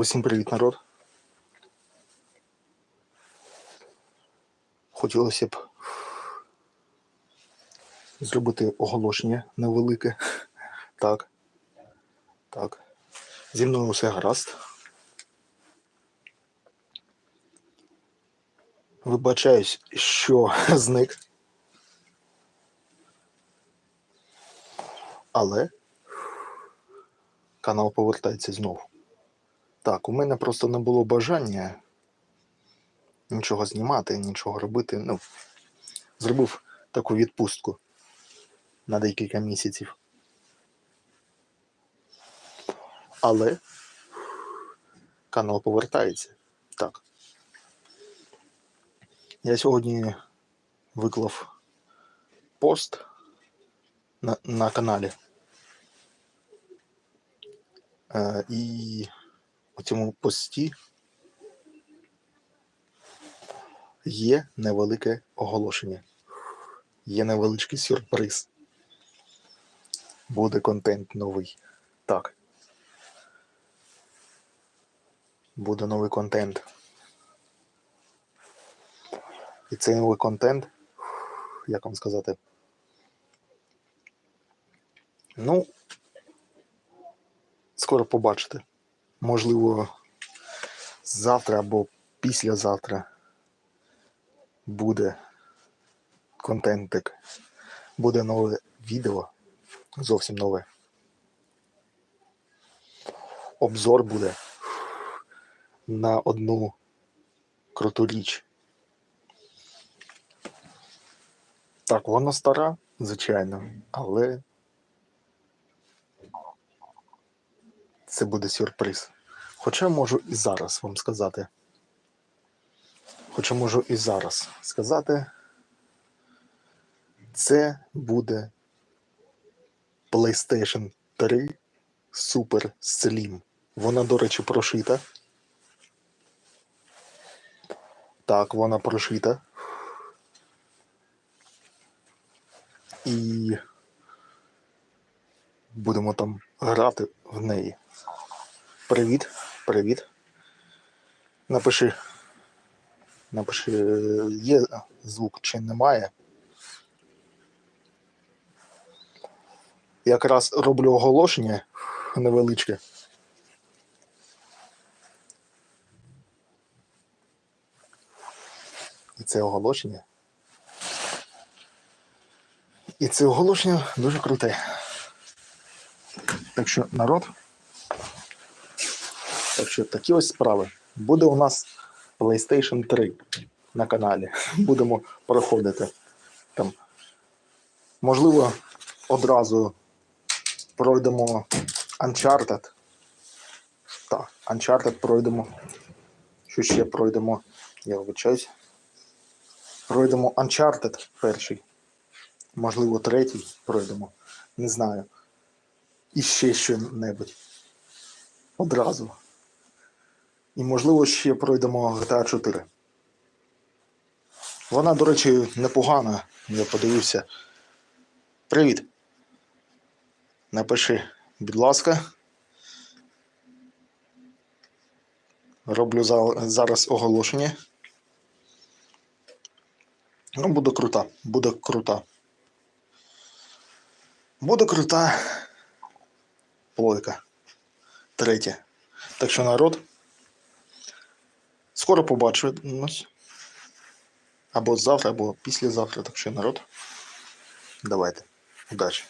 Усім привіт, народ. Хотілося б зробити оголошення невелике. Так. Так. Зі мною все гаразд. Вибачаюсь, що зник. Але канал повертається знову. Так, у мене просто не було бажання нічого знімати, нічого робити. Ну, зробив таку відпустку на декілька місяців. Але канал повертається. Так. Я сьогодні виклав пост на, на каналі. Е, і у цьому пості є невелике оголошення. Є невеличкий сюрприз. Буде контент новий. Так. Буде новий контент. І цей новий контент, як вам сказати? Ну, скоро побачите. Можливо, завтра або післязавтра буде контентик. Буде нове відео. Зовсім нове. Обзор буде на одну круту річ. Так, вона стара, звичайно, але це буде сюрприз. Хоча можу і зараз вам сказати. Хоча можу і зараз сказати. Це буде PlayStation 3 Super Slim. Вона, до речі, прошита. Так, вона прошита. І будемо там грати в неї. Привіт, привіт. Напиши. Напиши, є звук чи немає. Якраз роблю оголошення невеличке. І це оголошення. І це оголошення дуже круте. Так що народ. Так що такі ось справи. Буде у нас PlayStation 3 на каналі. Будемо проходити там. Можливо, одразу пройдемо Uncharted. Так, Uncharted пройдемо. Що ще пройдемо? Я вибачаюсь. Пройдемо Uncharted перший. Можливо, третій пройдемо. Не знаю. І ще що-небудь. Одразу. І, можливо, ще пройдемо GTA 4. Вона, до речі, непогана. Я подивився. Привіт. Напиши, будь ласка. Роблю зараз оголошення. Ну, буде крута. Буде крута. Буде крута плойка. Третє. Так що народ. Скоро побачимось. Або завтра, або післязавтра. Так що народ. Давайте. Удачі.